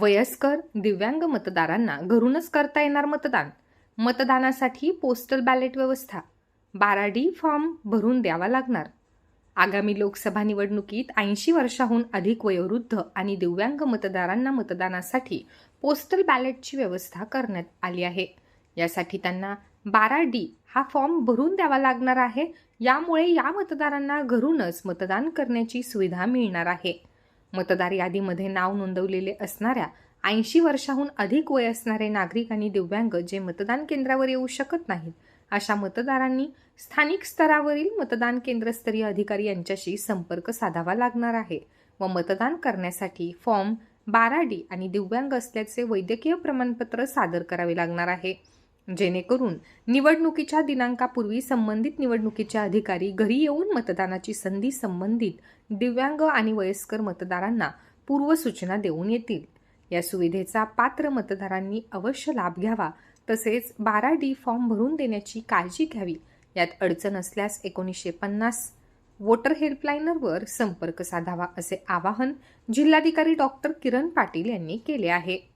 वयस्कर दिव्यांग मतदारांना घरूनच करता येणार मतदान. मतदानासाठी पोस्टल बॅलेट व्यवस्था. बारा डी फॉर्म भरून द्यावा लागणार. आगामी लोकसभा निवडणुकीत ऐंशी वर्षाहून अधिक वयोवृद्ध आणि दिव्यांग मतदारांना मतदानासाठी पोस्टल बॅलेटची व्यवस्था करण्यात आली आहे. यासाठी त्यांना बारा डी हा फॉर्म भरून द्यावा लागणार आहे. यामुळे या मतदारांना घरूनच मतदान करण्याची सुविधा मिळणार आहे. मतदार यादीमध्ये नाव नोंदवलेले असणाऱ्या ऐंशी वर्षाहून अधिक वय असणारे नागरिक आणि दिव्यांग जे मतदान केंद्रावर येऊ शकत नाहीत अशा मतदारांनी स्थानिक स्तरावरील मतदान केंद्रस्तरीय अधिकारी यांच्याशी संपर्क साधावा लागणार आहे व मतदान करण्यासाठी फॉर्म बारा डी आणि दिव्यांग असल्याचे वैद्यकीय प्रमाणपत्र सादर करावे लागणार आहे. जेणेकरून निवडणुकीच्या दिनांकापूर्वी संबंधित निवडणुकीचे अधिकारी घरी येऊन मतदानाची संधी संबंधित दिव्यांग आणि वयस्कर मतदारांना पूर्वसूचना देऊन येतील. या सुविधेचा पात्र मतदारांनी अवश्य लाभ घ्यावा तसेच बारा डी फॉर्म भरून देण्याची काळजी घ्यावी. यात अडचण असल्यास एकोणीसशे पन्नास वोटर हेल्पलाईनवर संपर्क साधावा असे आवाहन जिल्हाधिकारी डॉक्टर किरण पाटील यांनी केले आहे.